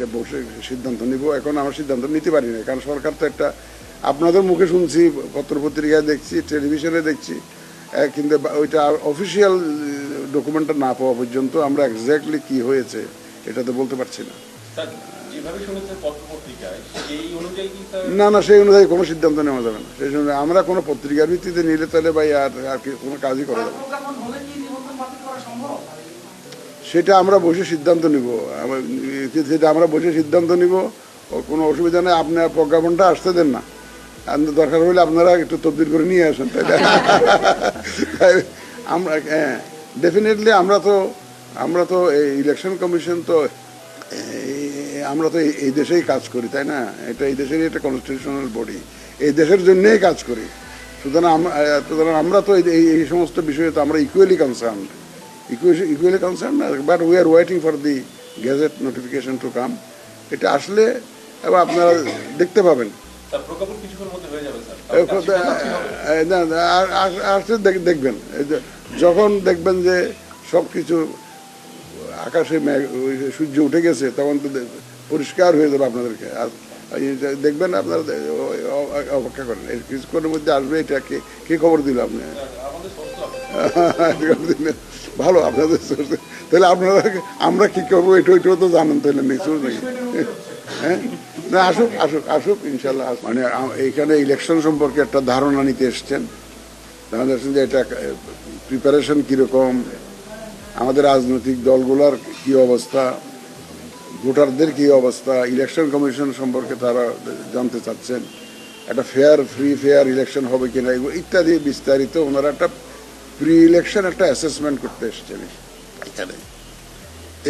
এটা বসে সিদ্ধান্ত নিব। এখন আমরা সিদ্ধান্ত নিতে পারি না কারণ সরকার তো একটা আপনাদের মুখে শুনছি পত্রপত্রিকায় দেখছি টেলিভিশনে দেখছি কিন্তু ওইটা অফিসিয়াল ডকুমেন্টটা না পাওয়া পর্যন্ত আমরা এক্স্যাক্টলি কি হয়েছে এটা তো বলতে পারছি না। স্যার যেভাবে শুনেছেন পত্রপত্রিকায় সেই অনুযায়ী কি স্যার? না না সেই অনুযায়ী কোনো সিদ্ধান্ত নেওয়া যাবে না। সেই জন্য আমরা কোনো পত্রিকার ভিত্তিতে নিলে তাহলে ভাই আর আর কি কোনো কাজই করা যাবে সেটা আমরা বসে সিদ্ধান্ত নিব। সেটা আমরা বসে সিদ্ধান্ত নিব। কোনো অসুবিধা নেই আপনার প্রজ্ঞাপনটা আসতে দেন না। আর দরকার হলে আপনারা একটু তবদিল করে নিয়ে আসেন, তাই আমরা হ্যাঁ ডেফিনেটলি আমরা তো আমরা তো এই ইলেকশন কমিশন তো আমরা তো এই- দেশেই কাজ করি, তাই না? এটা এই দেশেরই একটা কনস্টিটিউশনাল বডি এই দেশের জন্যেই কাজ করি। সুতরাং আমরা সুতরাং আমরা তো এই সমস্ত বিষয়ে তো আমরা equally concern equally equally concerned, but we are waiting for the gazette notification to come. এটা আসলে এবার আপনারা দেখতে পাবেন। আসলে দেখবেন। যখন দেখবেন যে সব কিছু আকাশে সূর্য উঠে গেছে তখন তো পরিষ্কার হয়ে যাবে আপনাদেরকে। আর দেখবেন আপনারা অপেক্ষা করেন। কিছুক্ষণের মধ্যে আসবে এটা কে কে খবর দিল আপনি? ভালো, আপনাদের এ। তাহলে আপনারা আমরা কি করব? এটা ওইটাও তো জানেন তাহলে নিশ্চয় নাকি? হ্যাঁ? না, আসুক আসুক আসুক, ইনশাল্লাহ মানে এইখানে ইলেকশন সম্পর্কে একটা ধারণা নিতে এসছেন। ধারণা এসছেন যে এটা প্রিপারেশন কীরকম? আমাদের রাজনৈতিক দলগুলোর কি অবস্থা? ভোটারদের কি অবস্থা? ইলেকশন কমিশন সম্পর্কে তারা জানতে চাচ্ছেন। একটা ফেয়ার ফ্রি ফেয়ার ইলেকশন হবে কিনা? ইত্যাদি বিস্তারিত ওনারা একটা প্রি ইলেকশন একটা অ্যাসেসমেন্ট করতে এসছেন এখানে।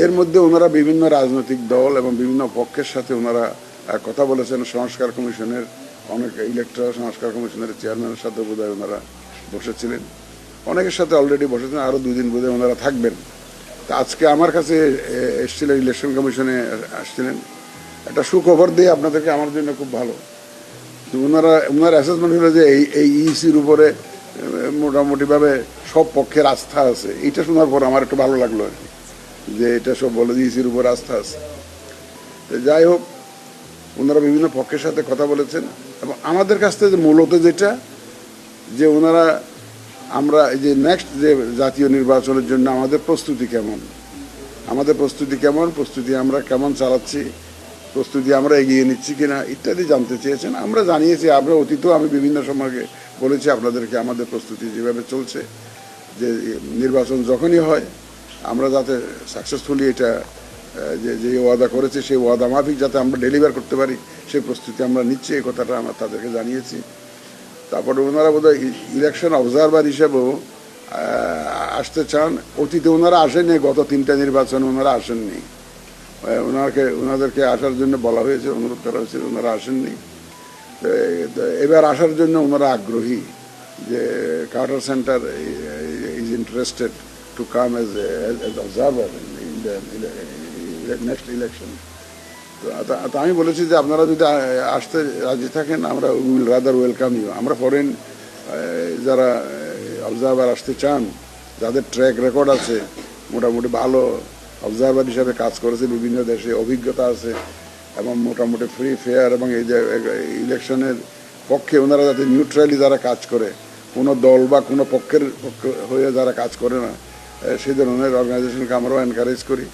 এর মধ্যে ওনারা বিভিন্ন রাজনৈতিক দল এবং বিভিন্ন পক্ষের সাথে ওনারা কথা বলেছেন। সংস্কার কমিশনের অনেক ইলেকট্রাল সংস্কার কমিশনের চেয়ারম্যানের সাথে বোধহয় ওনারা বসেছিলেন। অনেকের সাথে অলরেডি বসেছেন আরও দুই দিন বোধহয় ওনারা থাকবেন। তা আজকে আমার কাছে এসেছিলেন ইলেকশন কমিশনে আসছিলেন। একটা সুখবর দিয়ে আপনাদেরকে আমার জন্য খুব ভালো। তো ওনারা ওনার অ্যাসেসমেন্ট হলো যে এই এই ইসির উপরে মোটামুটিভাবে সব পক্ষের আস্থা আছে। এটা শোনার পর আমার একটু ভালো লাগল আর যে এটা সব বলে ইসির উপর আস্থা আছে। যাই হোক, ওনারা বিভিন্ন পক্ষের সাথে কথা বলেছেন এবং আমাদের কাছ থেকে মূলত যেটা, যে ওনারা আমরা এই যে নেক্সট যে জাতীয় নির্বাচনের জন্য আমাদের প্রস্তুতি কেমন? আমাদের প্রস্তুতি কেমন? প্রস্তুতি আমরা কেমন চালাচ্ছি? প্রস্তুতি আমরা এগিয়ে নিচ্ছি কিনা ইত্যাদি জানতে চেয়েছেন। আমরা জানিয়েছি, আমরা অতীতেও আমি বিভিন্ন সময় বলেছি, আপনাদেরকে আমাদের প্রস্তুতি যেভাবে চলছে, যে নির্বাচন যখনই হয়, আমরা যাতে সাকসেসফুলি এটা যে যে ওয়াদা করেছে, সেই ওয়াদা মাফিক যাতে আমরা ডেলিভার করতে পারি, সেই প্রস্তুতি আমরা নিচ্ছি, এই কথাটা আমরা তাদেরকে জানিয়েছি। তারপর ওনারা বোধহয় ইলেকশন অবজারভার হিসেবেও আসতে চান। অতীতে ওনারা আসেনি গত তিনটা নির্বাচন ওনারা আসেননি। ওনাকে, ওনাদেরকে আসার জন্য বলা হয়েছে, অনুরোধ করা হয়েছে, ওনারা আসেননি। এবার আসার জন্য ওনারা আগ্রহী যে Carter Center is interested to come as as observer in next election তা আমি বলেছি যে আপনারা যদি আসতে রাজি থাকেন, আমরা উইল রাদার ওয়েলকাম ইউ। আমরা ফরেন যারা অবজারভার আসতে চান, যাদের ট্র্যাক রেকর্ড আছে, মোটামুটি ভালো অবজারভার হিসাবে কাজ করেছে, বিভিন্ন দেশে অভিজ্ঞতা আছে এবং মোটামুটি ফ্রি ফেয়ার এবং এই যে ইলেকশনের পক্ষে ওনারা যাতে নিউট্রালি যারা কাজ করে, কোনো দল বা কোনো পক্ষের পক্ষ হয়ে যারা কাজ করে না সেই ধরনের অর্গানাইজেশনকে আমরাও এনকারেজ করি।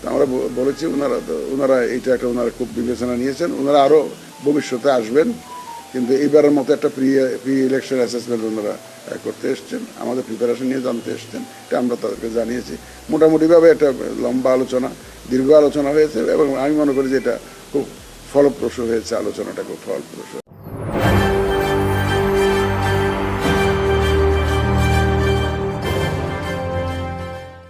তো আমরা বলেছি ওনারা ওনারা এইটা একটা ওনারা খুব বিবেচনা নিয়েছেন। ওনারা আরও ভবিষ্যতে আসবেন, কিন্তু এইবারের মতো একটা প্রি প্রি ইলেকশন অ্যাসেসমেন্ট ওনারা করতে এসছেন। আমাদের প্রিপারেশন নিয়ে জানতে এসছেন, এটা আমরা তাদেরকে জানিয়েছি। মোটামুটিভাবে একটা লম্বা আলোচনা, দীর্ঘ আলোচনা হয়েছে এবং আমি মনে করি যে এটা খুব ফলপ্রসূ হয়েছে আলোচনাটা খুব ফলপ্রসূ।